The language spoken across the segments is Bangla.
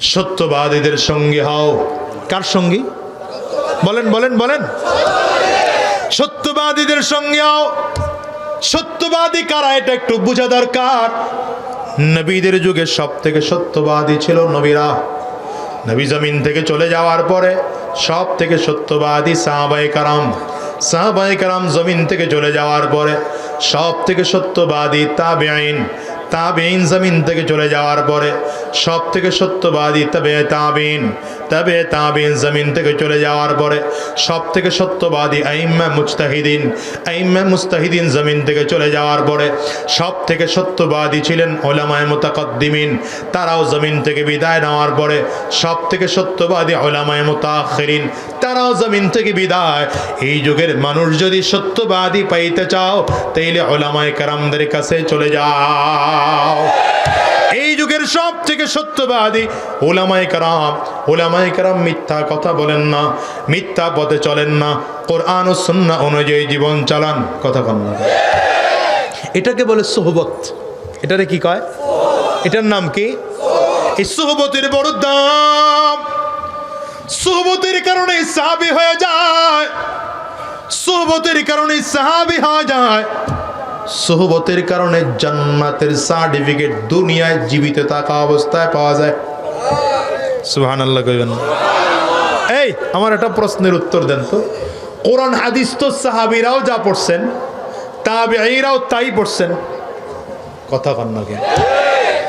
সত্যবাদীদের সঙ্গে হও। কার সঙ্গী? বলেন বলেন বলেন। সত্যবাদীদের সঙ্গে হও। সত্যবাদী কারা? এটা একটু বোঝা দরকার। নবীদের যুগে সব থেকে সত্যবাদী ছিল নবীরা। নবী জমিন থেকে চলে যাওয়ার পরে সব থেকে সত্যবাদী সাহাবাই কারাম। সাহাবাই কারাম জমিন থেকে চলে যাওয়ার পরে সব থেকে সত্যবাদী তাবেআইন তাবেইন জমিন থেকে চলে যাওয়ার পরে সব থেকে সত্যবাদী তবে তাবিন তবে তাবিন জমিন থেকে চলে যাওয়ার পরে সব থেকে সত্যবাদী আইম্মা মুস্তাহিদিন আইম্মা মুস্তাহিদিন জমিন থেকে চলে যাওয়ার পরে সব থেকে সত্যবাদী ছিলেন ওলামায় মুতাকদ্দিমিন, তারাও জমিন থেকে বিদায় নেওয়ার পরে সব থেকে সত্যবাদী ওলামায় মুতাখিরিন তারাও জমিন থেকে বিদায়। এই যুগের মানুষ যদি সত্যবাদী পাইতে চাও, তাইলে ওলামায় কারামদের কাছে চলে যাও। এই যুগের সব থেকে সত্যবাদী ওলামাই কারাম ওলামাই কারাম মিথ্যা কথা বলেন না, মিথ্যা পথে চলেন না, কোরআন ও সুন্না অনুযায়ী জীবন চালান। কথা কন না। এটাকে বলে সোহবত। এটারে কি কয়? এটার নাম কি? এই সোহবতের বড় দাম সোহবতের কারণে সাহাবি হয়ে যায়। সোহবতের কারণে সাহাবি হয়ে যায়। সোহবতের কারণে জান্নাতের সার্টিফিকেট দুনিয়ায় জীবিত থাকা অবস্থায় পাওয়া যায়। সুহান আল্লাহ কইবেন। এই, আমার একটা প্রশ্নের উত্তর দেন তো। কোরআন হাদিস তো সাহাবিরাও যা পড়ছেন, তাবেঈরাও তাই পড়ছেন। কথা কন না কেন?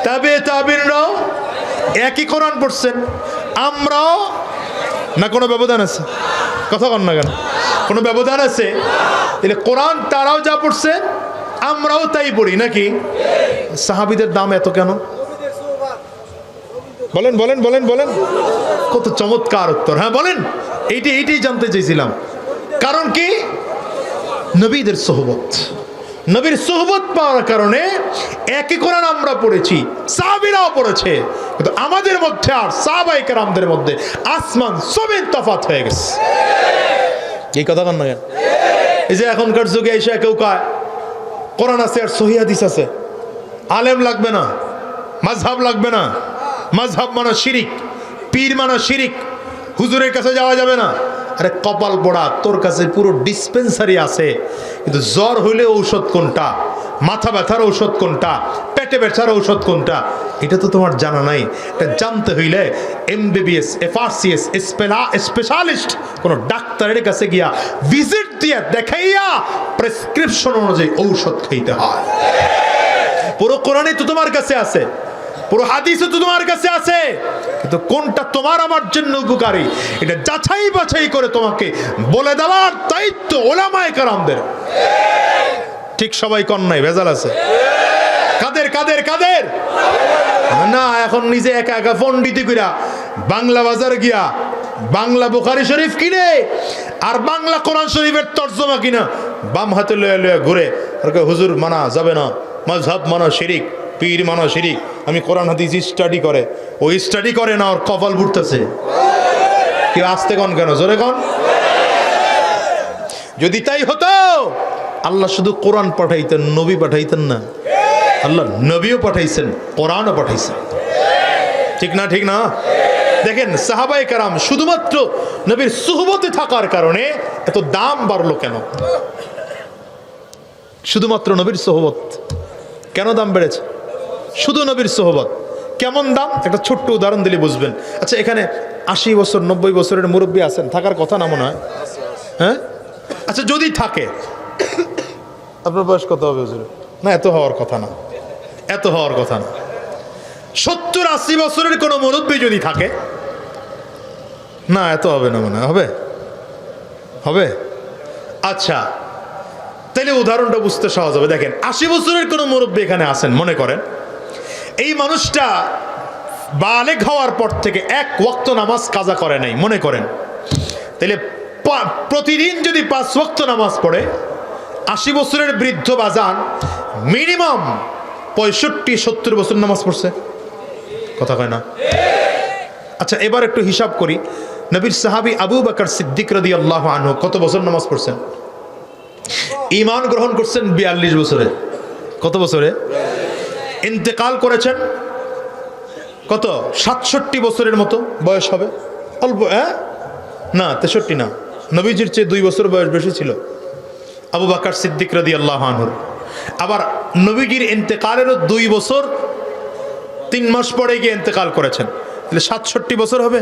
তাবে তাবিনরাও একই কোরআন পড়ছেন, আমরাও না কোনো ব্যবধান আছে? কথা কন না কেন? কোনো ব্যবধান আছে? তাহলে কোরআন তারাও যা পড়ছে আমরাও তাই পড়ি নাকি? সাহাবিদের দাম এত কেন? বলেন বলেন বলেন বলেন। কত চমৎকার উত্তর। হ্যাঁ বলেন। এইটি এইটাই জানতে চাইছিলাম কারণ কি? নবীদের সোহবত। নবীর সোহবত পাওয়ার কারণে একই কোরআন আমরা পড়েছি, সাহাবিরাও পড়েছে। কিন্তু আমাদের মধ্যে আর সাহাবাই কেরামদের মধ্যে আসমান সবের তফাত হয়ে গেছে। এই কথা কেন? এই যে এখনকার যুগে এসে কেউ কয় কোরআন আছে আর সহিদিস হাদিস আছে। আলেম লাগবে না মাঝহাব লাগবে না। মাঝহাব মানা শিরিক, পীর মানা শিরিক, হুজুরের কাছে যাওয়া যাবে না। আরে কপাল পড়া, তোর কাছে পুরো ডিসপেন্সারি আছে। কিন্তু জ্বর হইলে ঔষধ কোনটা? মাথা ব্যথার ঔষধ কোনটা? পেটে ব্যথার ঔষধ কোনটা? এটা তো তোমার জানা নাই। এটা জানতে হইলে এমবিবিএস, এফআরসিএস, স্পেলা, স্পেশালিস্ট কোনো ডাক্তারের কাছে গিয়া ভিজিট দিয়া দেখাইয়া প্রেসক্রিপশন অনুযায়ী ঔষধ খাইতে হয়। পুরো কোরআনই তো তোমার কাছে আছে। পুরো হাদিসও তো তোমার কাছে আছে। কিন্তু কোনটা তোমার আমার জন্য উপকারী? এটা যাচাই বাছাই করে তোমাকে বলে দেওয়ার দায়িত্ব ওলামায় কারামদের। ঠিক সবাই কন নাই? ভেজাল আছে। কাদের কাদের কাদের? না, এখন নিজে একা একা পন্ডিতি কইরা বাংলা বাজার গিয়া বাংলা বুখারি শরীফ কিনে আর বাংলা কোরআন শরীফের তর্জমা কিনা বাম হাতে লয়ে লয়ে ঘুরে আর হুজুর, মানা যাবে না। মজহাব মানা শিরিক, পীর মানা শিরিক। আমি কোরআন হাদিস স্টাডি করে। ও স্টাডি করে না, ওর কপাল বুড়তেছে কেউ আসতে কন কেন? জোরে কন? যদি তাই হতো, আল্লাহ শুধু কোরআন পাঠাইতেন, নবী পাঠাইতেন না। আল্লাহ নবীও পাঠাইছেন কোরআনও পাঠাইছেন। ঠিক না ঠিক না? দেখেন সাহাবাই কারাম শুধুমাত্র নবীর সুহবতে থাকার কারণে এত দাম বাড়লো কেন? শুধুমাত্র নবীর সোহবত। কেন দাম বেড়েছে? শুধু নবীর সোহবত। কেমন দাম? একটা ছোট্ট উদাহরণ দিলে বুঝবেন। আচ্ছা এখানে আশি বছর নব্বই বছরের মুরব্বী আছেন থাকার কথা না মনে হয়? হ্যাঁ? আচ্ছা যদি থাকে। আপনার বয়স কত হবে না এত হওয়ার কথা না। এত হওয়ার কথা না। সত্তর আশি বছরের কোনো মুরব্বী যদি থাকে, না, এত হবে না মনে হবে? হবে? আচ্ছা তাহলে উদাহরণটা বুঝতে সহজ হবে। দেখেন, আশি বছরের কোনো মুরব্বী এখানে আসেন মনে করেন, এই মানুষটা বালেক হওয়ার পর থেকে এক ওয়াক্ত নামাজ কাজা করে নাই, মনে করেন। তাহলে প্রতিদিন যদি পাঁচ ওয়াক্ত নামাজ পড়ে, আশি বছরের বৃদ্ধ বাজান মিনিমাম পঁয়ষট্টি, সত্তর বছর নামাজ পড়ছে। কথা কয় না? আচ্ছা এবার একটু হিসাব করি। নবীর সাহাবি আবু বাকর সিদ্দিক রদি আল্লাহ আনহু কত বছর নামাজ পড়ছেন? ইমান গ্রহণ করছেন বিয়াল্লিশ বছরে। কত বছরে? ইন্তেকাল করেছেন কত? সাতষট্টি বছরের মতো বয়স হবে। অল্প হ্যাঁ? না, তেষট্টি না। নবীজির চেয়ে দুই বছর বয়স বেশি ছিল। আবু বাকার সিদ্দিক রদি আল্লাহ আনহুর। আবার নবীজির ইন্তেকালেরও দুই বছর, তিন মাস পরে গিয়ে ইন্তেকাল করেছেন। তাহলে সাতষট্টি বছর হবে,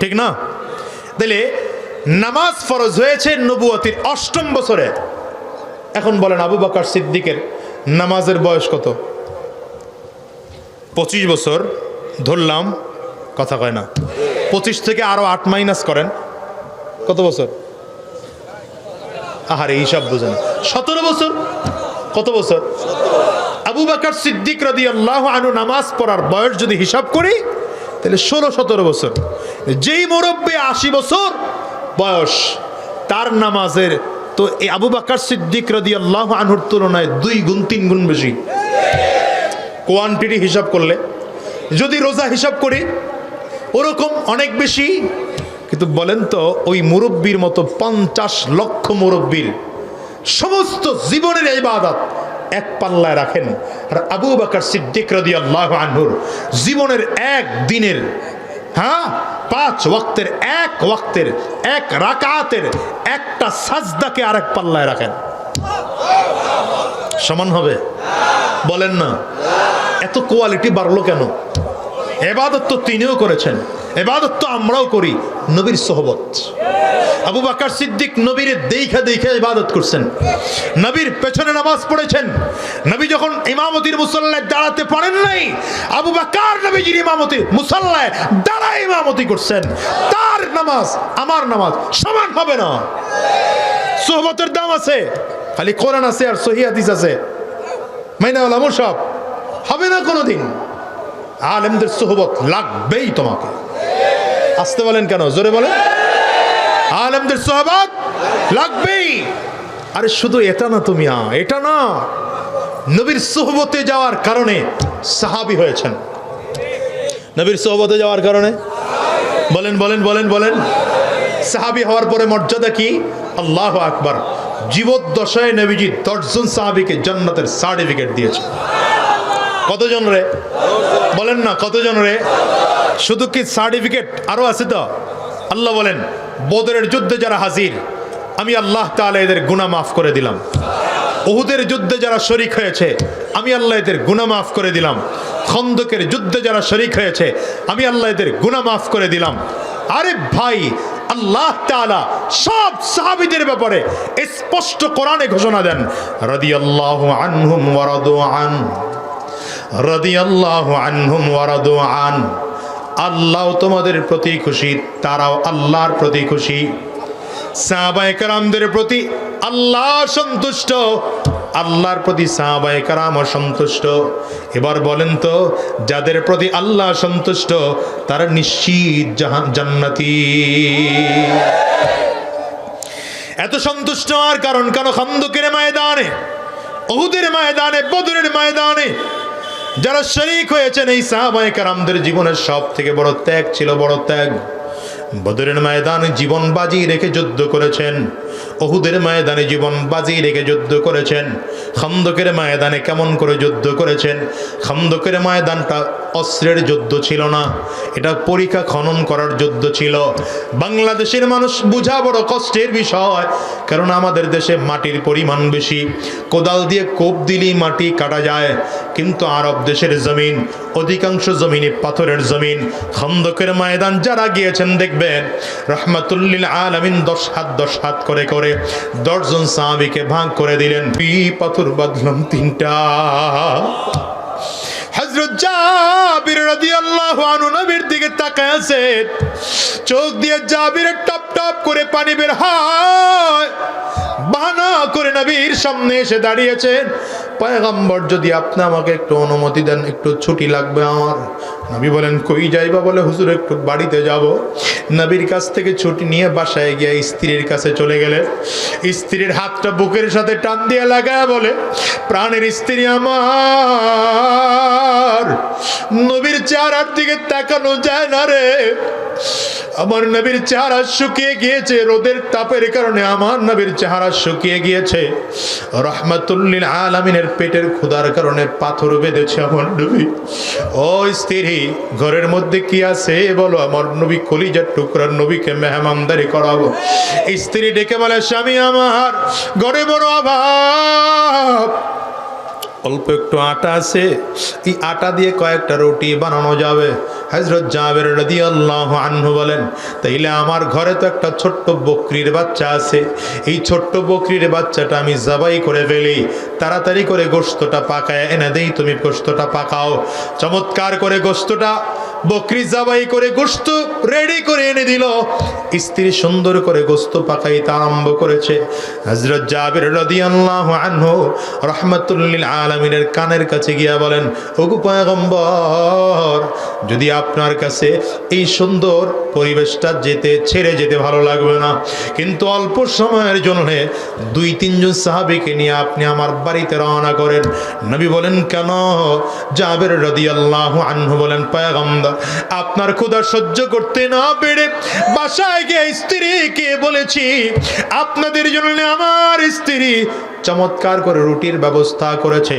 ঠিক না? তাহলে নামাজ ফরজ হয়েছে নবুয়তির অষ্টম বছরে। এখন বলেন আবু বাকার সিদ্দিকের নামাজের বয়স কত? পঁচিশ বছর, ধরলাম, কথা কয় না। পঁচিশ থেকে আরও আট মাইনাস করেন। কত বছর? আহারে হিসাব বোঝেন। সতেরো বছর। কত বছর? আবু বাকার সিদ্দিক রাদি আল্লাহ আনু নামাজ পড়ার বয়স যদি হিসাব করি, তাহলে ষোলো সতেরো বছর। যেই মুরব্বী আশি বছর বয়স, তার নামাজের তো এই আবু বাকার সিদ্দিক রাদি আল্লাহ আনহুর তুলনায় দুই গুণ, তিন গুণ বেশি। কোয়ান্টিটি হিসাব করলে, যদি রোজা হিসাব করি, ওরকম অনেক বেশি। কিন্তু বলেন তো, ওই মুরব্বীর মতো পঞ্চাশ লক্ষ মুরব্বীর সমস্ত জীবনের ইবাদত এক পাল্লায় রাখেন। আর আবু বাকার সিদ্দিক রদি আল্লাহ আনহুর জীবনের এক দিনের হ্যাঁ পাঁচ ওয়াক্তের, এক ওয়াক্তের, এক রাকাতের একটা সাজদাকে আর এক পাল্লায় রাখেন। সমান হবে? বলেন না। এত কোয়ালিটি বাড়লো কেন? এবাদত তো তিনিও করেছেন। এবাদত তো আমরাও করি, নবীর সোহবত। আবু বাকার সিদ্দিক নবীর দেখা দেখে ইবাদত করছেন। নবীর পেছনে নামাজ পড়েছেন। নবী যখন ইমামতির মুসল্লায় দাঁড়াতে পারেন নাই, আবু বাকার নবীজির ইমামতি, মুসল্লায় দাঁড়ায় ইমামতি করছেন। তার নামাজ, আমার নামাজ সমান হবে না। সোহবতের দাম আছে, খালি কোরআন আছে আর সহি হাদিস আছে। মাইনা ওলামুর সব হবে না কোনোদিন। আলেমদের সোহবত লাগবেই তোমাকে। আসতে বলেন কেন? জোরে বলেন। আলেমদের সোহবত লাগবেই। আরে শুধু এটা না তুমি এটা না। নবীর সোহবতে যাওয়ার কারণে সাহাবি হয়েছেন। নবীর সোহবতে যাওয়ার কারণে? বলেন বলেন বলেন বলেন। সাহাবি হওয়ার পরে মর্যাদা কি? আল্লাহ আকবার। জীবদ্দশায় নবীজি দশজন সাহাবিকে জান্নাতের সার্টিফিকেট দিয়েছে কতজন রে? বলেন না, কতজন রে? শুধু কি সার্টিফিকেট আরও আছে তো? আল্লাহ বলেন, বদরের যুদ্ধে যারা হাজির, আমি আল্লাহ তাআলা এদের গুনাহ মাফ করে দিলাম। উহুদের যুদ্ধে যারা শরিক হয়েছে, আমি আল্লাহ এদের গুনাহ মাফ করে দিলাম। খন্দকের যুদ্ধে যারা শরিক হয়েছে, আমি আল্লাহ এদের গুনাহ মাফ করে দিলাম। আরে ভাই, আল্লাহ তাআলা সব সাহাবীদের ব্যাপারে স্পষ্ট কোরআনে ঘোষণা দেন। রাদিয়াল্লাহু আনহুম ওয়া রাদু আন আন। আল্লাহ তোমাদের প্রতি খুশি, তারাও আল্লাহর প্রতি খুশি। সাহাবায়ে কারামদের প্রতি আল্লাহ সন্তুষ্ট, আল্লাহর প্রতি সাহাবায়ে কারাম সন্তুষ্ট। এবার বলেন তো, যাদের প্রতি আল্লাহ সন্তুষ্ট, তারা নিশ্চিত জান্নাতি। এত সন্তুষ্ট হওয়ার কারণ কেন? খন্দকের ময়দানে ওহুদের ময়দানে, বদরের ময়দানে যারা শরিক হয়েছেন এই সাহাবাহিকার জীবনের সব থেকে বড় ত্যাগ ছিল বড় ত্যাগ। বদরের ময়দান জীবন বাজি রেখে যুদ্ধ করেছেন। ওহুদের ময়দানে জীবন বাজি রেখে যুদ্ধ করেছেন। খন্দকের ময়দানে কেমন করে যুদ্ধ করেছেন? খন্দকের ময়দানটা অস্ত্রের যুদ্ধ ছিল না। এটা পরীক্ষা খনন করার যুদ্ধ ছিল। বাংলাদেশের মানুষ বোঝা বড় কষ্টের বিষয়, কারণ আমাদের দেশে মাটির পরিমাণ বেশি। কোদাল দিয়ে কোপ দিলেই মাটি কাটা যায়, কিন্তু আরব দেশের জমিন, অধিকাংশ জমিনে পাথরের জমিন। খন্দকের ময়দান যারা গিয়েছেন দেখবেন, রহমাতুল্লিল আলামিন দশ হাত দশ হাত করে করে দশজন সাহাবিকে ভাগ করে দিলেন। বি পাথর বাঁধলাম তিনটা। চোখ দিয়ে জাবিরের টপ টপ করে পানি বের হয়। করে নবীর সামনে এসে দাঁড়িয়েছেন। পয়গম্বর যদি আপনি আমাকে একটু অনুমতি দেন, একটু ছুটি লাগবে আমার। নবী বলেন, কই যাইবা? বলে, হুজুর, একটু বাড়িতে যাব। নবীর কাছ থেকে ছুটি নিয়ে বাসায় গিয়ে স্ত্রীর কাছে চলে গেলেন। স্ত্রীর হাতটা বুকের সাথে টান দিয়ে লাগায় বলে, প্রাণের স্ত্রী আমার, নবীর চেহারার দিকে তাকানো যায় না রে। আমার নবীর চেহারা শুকিয়ে গিয়েছে, রোদের তাপের কারণে আমার নবীর চেহারা শুকিয়ে গিয়েছে। রহমাতুল্লিল আলামিনের পেটের ক্ষুধার কারণে পাথর বেঁধেছে আমার নবী। ও স্ত্রী ঘরের মধ্যে কি আছে? বলো, আমার নবী কলিজার টুকরার নবীকে মেহমানদারি করাবো। স্ত্রী ডেকে বলে, স্বামী আমার, ঘরে বড় অভাব। অল্প একটু আটা আছে, এই আটা দিয়ে কয়েকটা রুটি বানানো যাবে। হজরত জাবের রদি আল্লাহ আহ্ন বলেন, তাইলে আমার ঘরে তো একটা ছোট্ট বকরির বাচ্চা আছে। এই ছোট্ট বকরির বাচ্চাটা আমি জবাই করে ফেলি। তাড়াতাড়ি করে গোস্তটা পাকায় এনে দেই, তুমি গোস্তটা পাকাও। চমৎকার করে গোস্তটা বকরি জাবাই করে গোস্ত রেডি করে এনে দিল। স্ত্রী সুন্দর করে গোস্ত পাকাইতে আরম্ভ করেছে। হজরত জাবির রাদিয়াল্লাহু আনহু রহমাতুল্লিল আলামিনের কানের কাছে গিয়া বলেন, ওগু পয়গম্বর, যদি আপনার কাছে এই সুন্দর পরিবেশটা যেতে, ছেড়ে যেতে ভালো লাগবে না। কিন্তু অল্প সময়ের জন্য দুই, তিনজন সাহাবিকে নিয়ে আপনি আমার বাড়িতে রওনা করেন। নবী বলেন, কেন? জাবের রাদিয়াল্লাহু আনহু বলেন, পয়গম্বর আপনার ক্ষুধা সহ্য করতে না পেরে বাসায় গিয়ে স্ত্রীকে বলেছি, আপনাদের জন্য আমার স্ত্রী চমৎকার করে রুটির ব্যবস্থা করেছে।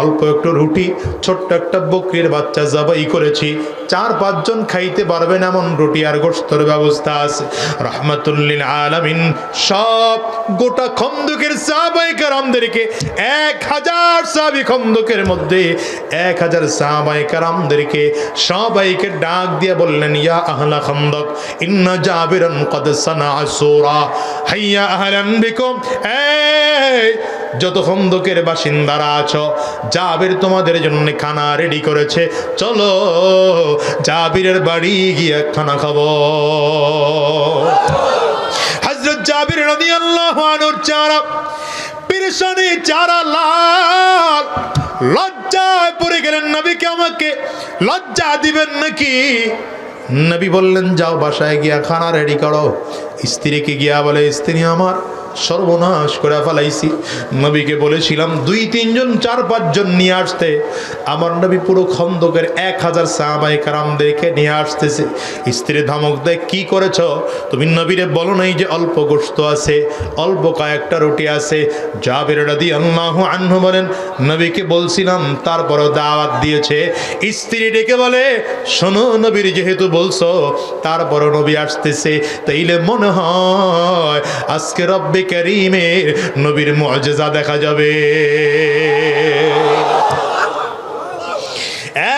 অল্প একটু রুটি, ছোট্ট একটা বকরির বাচ্চা জবাই করেছি। চার পাঁচজন খাইতে পারবেন এমন রুটি আর গোস্তর ব্যবস্থা আছে। রহমাতুল্লিল আলামিন সব গোটা খন্দকের সাহাবাই কারামদেরকে, এক হাজার সাহাবি খন্দকের মধ্যে এক হাজার সাহাবাই কারামদেরকে সবাইকে ডাক দিয়ে বললেন, ইয়া আহলা খন্দক ইন্না জাবিরান কদ সানা সুরা। হাইয়া আহলান বিকুম। এই, যত খন্দকের বাসিন্দারা আছো, জাবির তোমাদের জন্য খানা রেডি করেছে। চলো, জাবিরের বাড়ি গিয়ে খানা খাব। হজরত জাবির রাদিয়াল্লাহু আনহুর চারা পেরেশানি যারা লাল, লজ্জায় পড়ে গেলেন নবীকে আমাকে। লজ্জা দিবেন নাকি? নবী বললেন, যাও বাসায় গিয়া খানা রেডি করো। স্ত্রীকে গিয়া বলে, স্ত্রী আমার সর্বনাশ করে ফেলাইছি। নবীকে বলেছিলাম, দুই তিনজন, চার পাঁচজন নিয়ে আসতে। আমার নবী পুরো খন্দকের এক হাজার সাহাবাই কারামদেরকে নিয়ে আসতেছে। স্ত্রী ধমক দেয়, কি করেছ? তুমি নবীরে বলো নাই যে অল্প গোস্ত আছে, অল্প কয়েকটা রুটি আছে। জাবের রাদি আল্লাহ আনহু বলেন, নবীকে বলছিলাম, তারপরও দাওয়াত দিয়েছে। স্ত্রী ডেকে বলে, শোনো নবীর যেহেতু বলছো, তারপরও নবী আসতেছে, তাইলে মনে হয় আজকে রব্বে করিমের নবীর মজেজা দেখা যাবে।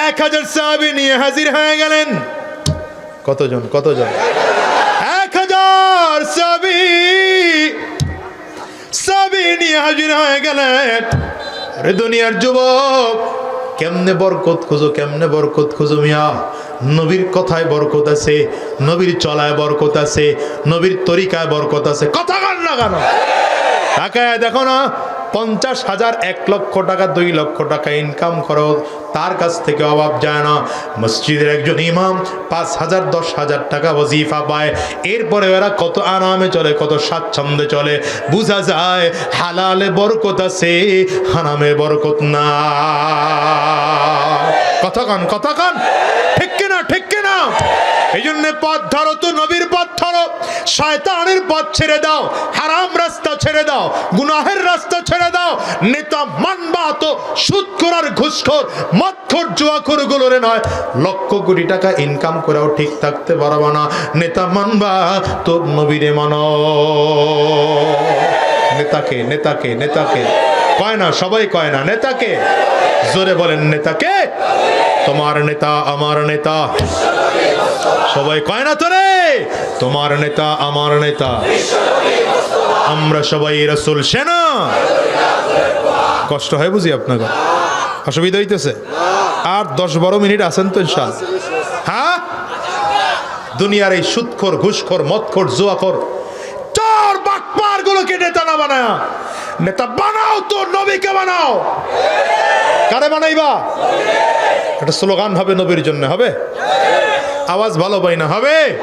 এক হাজার সাহাবি নিয়ে হাজির হয়ে গেলেন। কতজন? কতজন? এক হাজার সাবি সাবি নিয়ে হাজির হয়ে গেলেন। দুনিয়ার যুবক, কেমনে বরকত খুঁজো, কেমনে বরকত খুঁজো মিয়া? নবীর কথায় বরকত আছে, নবীর চলায় বরকত আছে, নবীর তরিকায় বরকত আছে। কথা গান না কেন? তাকায় দেখো না পঞ্চাশ হাজার এক লক্ষ টাকা, দুই লক্ষ টাকা ইনকাম করো। তার কাছ থেকে অভাব যায় না। মসজিদের একজন ইমাম পাঁচ হাজার, দশ হাজার টাকা ওজিফা পায়। এরপরে এরা কত আরামে চলে, কত স্বাচ্ছন্দ্যে চলে। বোঝা যায় হালালে বরকত আছে, হারামে বরকত না। কথা কান কথা কান। ঠিক কিনা ঠিক কিনা? এই জন্য পথ ধরো তো নবীর শয়তানের পথ ছেড়ে দাও, হারাম রাস্তা ছেড়ে দাও, গুনাহের রাস্তা ছেড়ে দাও, নেতা মানবা তো সুদ করার ঘুষখোর, মদখোর, জুয়াখোর গুলোরে নয়। লক্ষ কোটি টাকা ইনকাম করেও ঠিক থাকতে পারবা না। নেতা মানবা তোর নবীরে মানো। নেতাকে নেতাকে নেতাকে। কয় না, সবাই কয় না, নেতাকে। জোরে বলেন, নেতাকে। তোমার নেতা, আমার নেতা। সবাই কয় না তো রে তোমার নেতা, আমার নেতা। আমরা সবাই রসুল সেনা। কষ্ট হয় বুঝি আপনাকে? অসুবিধা হইতেছে? আর দশ বারো মিনিট আছেন তো হ্যাঁ? দুনিয়ার এই সুদখোর ঘুষখোর, মদখোর, জুয়াখোর, চোর বাটপার গুলোকে নেতা না বানায়? নেতা বানাও তো, নবীকে বানাও। কারে বানাইবা? একটা স্লোগান হবে নবীর জন্য, হবে? আওয়াজ ভালো পাই না, হবে?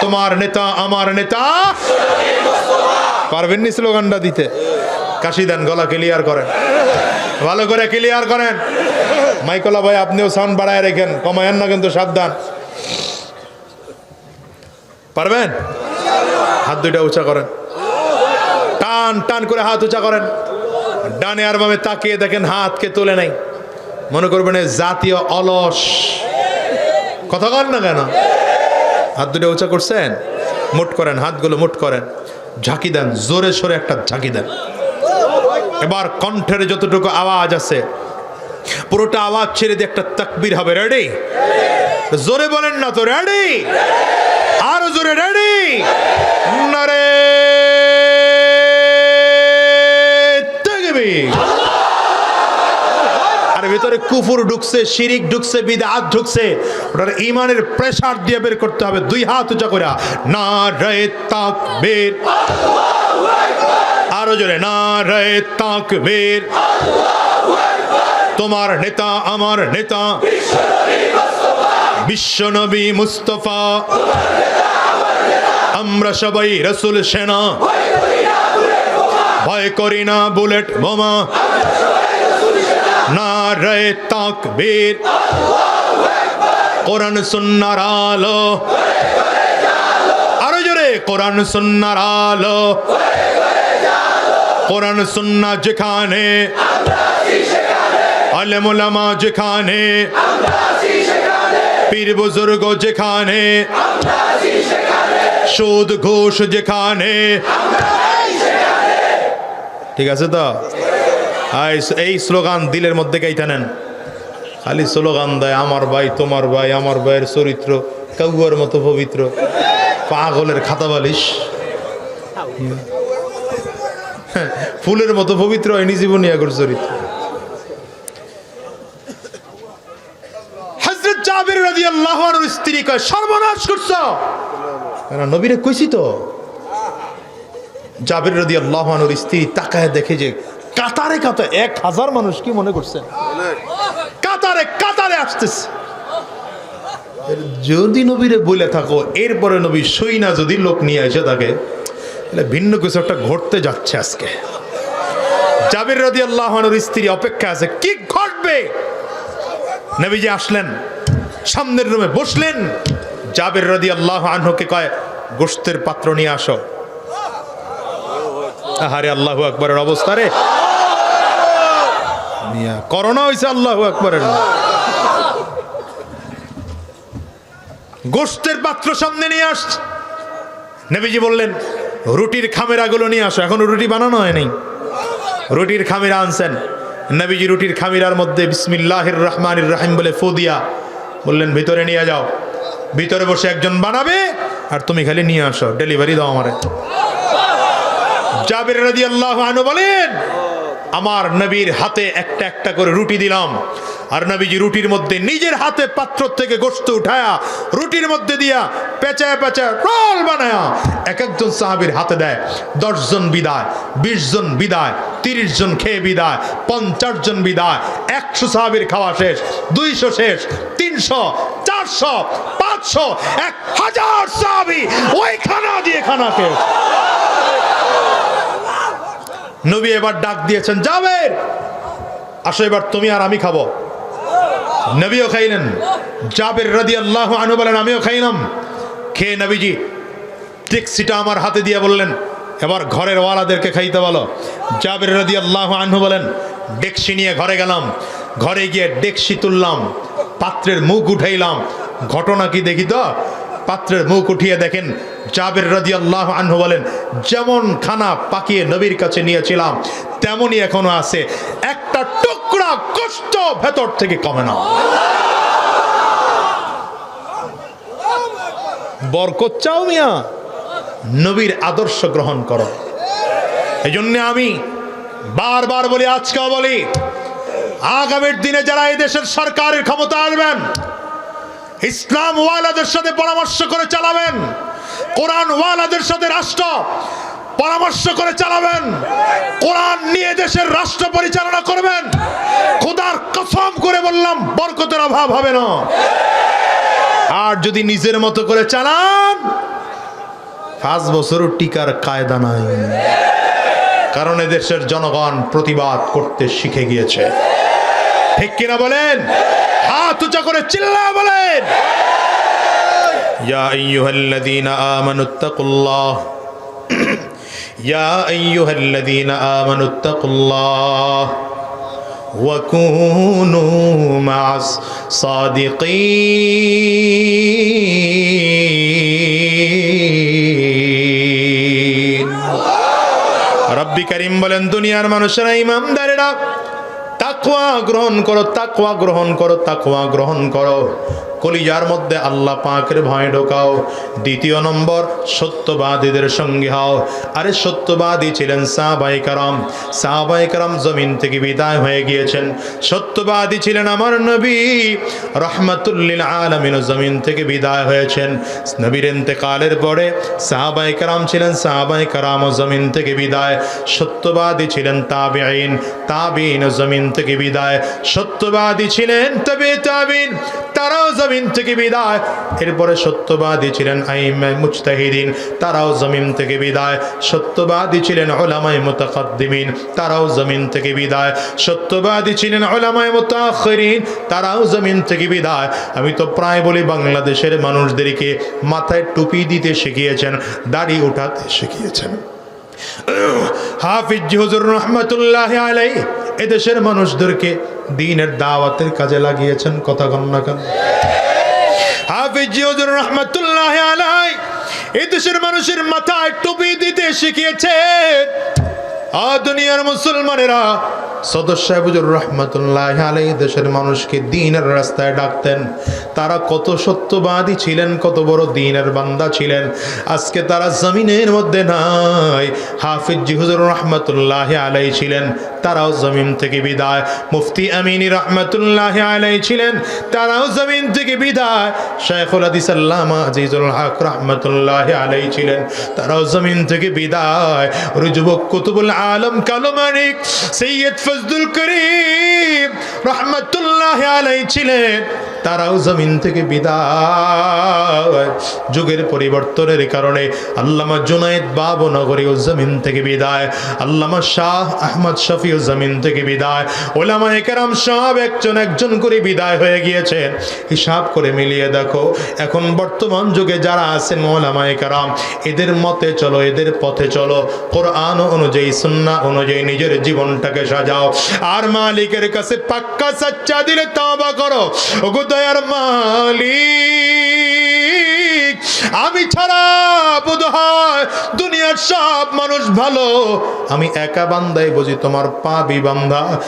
তোমার নেতা, আমার নেতা? পারবেননি স্লোগানটা দিতে? কাশি দেন, গলা ক্লিয়ার করেন। ভালো করে ক্লিয়ার করেন। মাইকলা ভাই, আপনিও সাউন্ড বাড়ায় রেখেন, কমায়েন না কিন্তু সাবধান। পারবেন? হাত দুইটা উঁচা করেন। টান টান করে হাত উঁচা করেন। ডানে আর বামে তাকিয়ে দেখেন হাতকে তুলে নাই। মনে করবেন জাতীয় অলস। কথা কন না কেন? হাত দুটো উঁচা করছেন? মুট করেন, হাতগুলো মুট করেন। ঝাঁকি দেন, জোরে সোরে একটা ঝাঁকি দেন। এবার কণ্ঠের যতটুকু আওয়াজ আছে, পুরোটা আওয়াজ ছেড়ে দিয়ে একটা তাকবির হবে। রেডি জোরে বলেন না তো রেডি আরও জোরে রেডি নারে, তাকবীর। আর ভিতরে কুফুর ঢুকছে, শিরিক ঢুকছে, বিদাত ঢুকছে। ওটার ইমানের প্রেসার দিয়ে বের করতে হবে, দুই হাত উঁচা করে না রে তাক বের আরও জোরে না রে তাক বের তোমার নেতা, আমার নেতা। বিশ্বনবী মুস্তফা। আমরা সবাই রসুল সেনা। ভয় করি না, বুলেট বোমা। নারে তাকবীর। কোরআন সুন্নার আলো। আরও জোরে, কোরআন সুন্নার আলো। কোরআন সুন্না যেখানে আলেমুলামা যেখানে, পীর বুজুর্গ যেখানে, সুদ ঘোষ যেখানে। ঠিক আছে তো? এই স্লোগান দিলের মধ্যে গাইতে নেন। খালি স্লোগান দেয়, আমার ভাই, তোমার ভাই, আমার ভাইয়ের চরিত্র, কাউয়ার মতো পবিত্র, পাগলের খাতা বালিশ ফুলের মতো পবিত্র হয়নি জীবনী আগর চরিত্র। স্ত্রী কয়, সর্বনাশ তো। স্ত্রী তাকায় দেখে যে কাতারে কাতারে, এক হাজার মানুষ কি মনে করছেন কাতারে কাতারে আসতেছে। যদি নবীরে বলে থাকো, এরপরে নবী সই না যদি লোক নিয়ে এসে থাকে, তাহলে ভিন্ন কিছু একটা ঘটতে যাচ্ছে আজকে। জাবির রদি আল্লাহনুর স্ত্রী অপেক্ষা আছে, কি ঘটবে? নবীজি আসলেন, সামনের রুমে বসলেন। জাবির রদি আল্লাহ আনহুকে কয় গোস্তের পাত্র নিয়ে আসো। আহারে আল্লাহু আকবরের অবস্থা রে। মিয়া, করোনা হয়েছে আল্লাহু আকবরের গোস্তের পাত্র সামনে নিয়ে আসছে নবীজি বললেন রুটির খামেরাগুলো নিয়ে আসো এখন রুটি বানানো হয় নাই। রুটির খামিরা আনছেন। নবীজি রুটির খামিরার মধ্যে বিসমিল্লাহির রহমানির রাহিম বলে ফু দিয়া বললেন ভিতরে নিয়ে যাও। ভিতরে বসে একজন বানাবে আর তুমি খালি নিয়ে আসো ডেলিভারি দাও আমারে। জাবির রাদিয়াল্লাহু আনহু বলেন আমার নবীর হাতে একটা একটা করে রুটি দিলাম। আর নবীজি রুটির মধ্যে নিজের হাতে পাত্র থেকে গোস্ত উঠায়া রুটির মধ্যে দিয়া পেঁচায় পেঁচায় রোল বানায়া এক একজন সাহাবীর হাতে দেয়। দশজন বিদায়, বিশ জন বিদায়, তিরিশ জন খেয়ে বিদায়, পঞ্চাশ জন বিদায়, একশো সাহাবীর খাওয়া শেষ, দুইশো শেষ, তিনশো, চারশো, পাঁচশো, এক হাজার সাহাবি ওই খানা দিয়ে খানা খেয়ে নবী এবার ডাক দিয়েছেন যাবের আসো এবার তুমি আর আমি খাব। নবীও খাইলেন। জাবের রাদি আল্লাহ আনু বলেন, আমিও খাইলাম। খেয়ে নবীজি ট্যাক্সিটা আমার হাতে দিয়ে বললেন, এবার ঘরের ওয়ালাদেরকে খাইতে বলো। জাবের রাদি আল্লাহ আনহু বলেন, ডেকসি নিয়ে ঘরে গেলাম। ঘরে গিয়ে ডেকসি তুললাম, পাত্রের মুখ উঠাইলাম। ঘটনা কি দেখি তো? পাত্রের মুখ উঠিয়ে দেখেন জাবের রাজি আল্লাহ আনহু বলেন, যেমন খানা পাকিয়ে নবীর কাছে নিয়েছিলাম, তেমনই এখনও আছে। একটা টুকরা কষ্ট ভেতর থেকে কমে না। বরকত চাও মিয়া, নবীর আদর্শ গ্রহণ করো। এই জন্য আমি বারবার বলি, আজকেও বলি, আগামীর দিনে যারা দেশের সরকারের ক্ষমতা আসবেন ইসলাম ওয়ালাদের সাথে পরামর্শ করে চালাবেন কোরআন ওয়ালাদের সাথে রাষ্ট্র পরামর্শ করে চালাবেন। কোরআন নিয়ে দেশের রাষ্ট্র পরিচালনা করবেন। খোদার কসম করে বললাম, বরকতের অভাব হবে না। আর যদি নিজের মতো করে চালান, পাঁচ বছরও টিকার কায়দা নাই। কারণ দেশের জনগণ প্রতিবাদ করতে শিখে গিয়েছে। ঠিক কিনা বলেন? হাত উঁচা করে চিল্লা বলেন। يا أيها الذين آمنوا اتقوا الله يا أيها الذين آمنوا اتقوا الله وكونوا مع الصادقين রব্বি করিম বলেন দুনিয়ার মানুষেরা ইমামদারেরা তাকওয়া গ্রহণ করো তাকওয়া গ্রহণ করো তাকওয়া গ্রহণ করো কলিজার মধ্যে আল্লাহ পাকের ভয় ঢোকাও। দ্বিতীয় নম্বর, সত্যবাদীদের সঙ্গে হও। আরে সত্যবাদী ছিলেন সাহাবাই কারাম। সাহাবাই কারাম জমিন থেকে বিদায় হয়ে গিয়েছেন। সত্যবাদী ছিলেন আমার নবী। রহমাতুল্লিল আলমিন জমিন থেকে বিদায় হয়েছেন। নবীর ইন্তেকালের পরে সাহাবাই কারাম ছিলেন সাহাবাই কারাম ও জমিন থেকে বিদায়। সত্যবাদী ছিলেন তাবিআইন তাবিন ও জমিন থেকে বিদায়। সত্যবাদী ছিলেন তবে তাবিন তারাও জমিন থেকে বিদায়। এরপরে সত্যবাদী ছিলেন আইমাই মুজতাহিদিন, তারাও জমিন থেকে বিদায়। সত্যবাদী ছিলেন ওলামাই মুতাকাদ্দিমিন, তারাও জমিন থেকে বিদায়। সত্যবাদী ছিলেন ওলামাই মুতাখিরিন তারাও জমিন থেকে বিদায়। আমি তো প্রায় বলি বাংলাদেশের মানুষদেরকে মাথায় টুপি দিতে শিখিয়েছেন, দাড়ি উঠাতে শিখিয়েছেন। হাফিজ হুজুর রহমতুল্লাহ আলাই এদেশের মানুষদেরকে দিনের দাওয়াতের কাজে লাগিয়েছেন, কথা গণনা কেন? হাফিজ হুজুর রহমতুল্লাহ আলাই এদেশের মানুষের মাথায় টুপি দিতে শিখিয়েছেন। আ দুনিয়ার মুসলমানেরা সদস্য সাহেবুজুর রহমতুল্লাহ আলাই দেশের মানুষকে দিনের রাস্তায় ডাকতেন। তারা কত সত্যবাদী ছিলেন, কত বড় দিনের বান্দা ছিলেন। আজকে তারা জমিনের মধ্যে নাই। হাফিজ জিহুজুর রহমতুল্লাহ আলাই ছিলেন। তারাও জমিন থেকে বিদায়। মুফতি আমিনী রহমতুল্লাহ আলাই ছিলেন, তারাও জমিন থেকে বিদায়। শেখুল আদিস আল্লামা আজিজুল হক রহমতুল্লাহ আলাই ছিলেন, তারাও জমিন থেকে বিদায়। ওর যুবক কুতুবুল আলম কালো মানিক, সৈয়দ ফজদুল করিম রহমতুল্লাহ আলাই ছিলেন। তারাও জমিন থেকে বিদায়। যুগের পরিবর্তনের কারণে আল্লামা জুনাইদ বাবু নগরীও জমিন থেকে বিদায়। আল্লামা শাহ আহমদ শফিও জমিন থেকে বিদায়। ওলামা একরাম সব একজন একজন করে বিদায় হয়ে গিয়েছেন। হিসাব করে মিলিয়ে দেখো, এখন বর্তমান যুগে যারা আছেন ওলামা একরাম, এদের মতে চলো, এদের পথে চলো। কোরআন অনুযায়ী সুন্না অনুযায়ী নিজের জীবনটাকে সাজাও। আর মালিকের কাছে পাক্কা সচ্চা দিলে তবা করো। ওগো দয়ার মালিক। আমি ছাড়া বোধ হয় দুনিয়ার সব মানুষ ভালো। আমি একা বান্দাই বুঝি তোমার পাবি বিবান্ধা